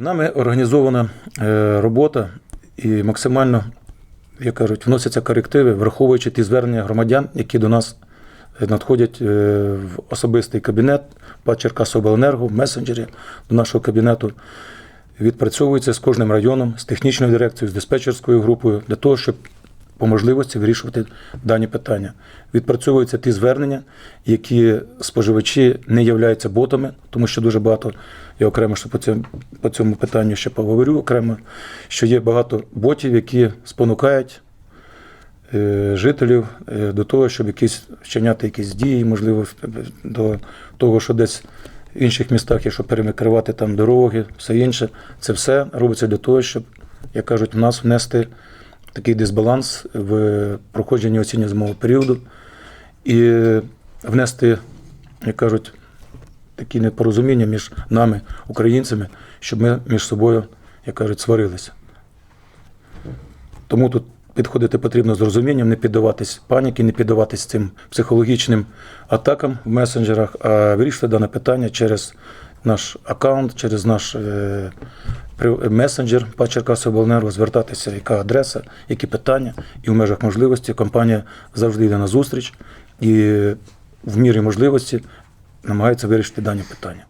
Нами організована е, робота і максимально, як кажуть, вносяться корективи, враховуючи ті звернення громадян, які до нас е, надходять е, в особистий кабінет по Черкасобленерго, в месенджері до нашого кабінету. Відпрацьовується з кожним районом, з технічною дирекцією, з диспетчерською групою для того, щоб по можливості вирішувати дані питання. Відпрацьовуються ті звернення, які споживачі не являються ботами, тому що дуже багато, я окремо ще по цьому, по цьому питанню ще поговорю окремо, що є багато ботів, які спонукають е, жителів е, до того, щоб якісь вчиняти якісь дії, можливо, до того, що десь в інших містах, якщо перекривати там дороги, все інше, це все робиться для того, щоб, як кажуть, в нас внести такий дисбаланс в проходженні осінньо зимового періоду і внести, як кажуть, такі непорозуміння між нами, українцями, щоб ми між собою, як кажуть, сварилися. Тому тут підходити потрібно з розумінням, не піддаватись паніки, не піддаватись цим психологічним атакам в месенджерах, а вирішити дане питання через наш аккаунт, через наш е, месенджер по Черкасобленерго, звертатися, яка адреса, які питання, і в межах можливості компанія завжди йде на зустріч і в мірі можливості намагається вирішити дані питання.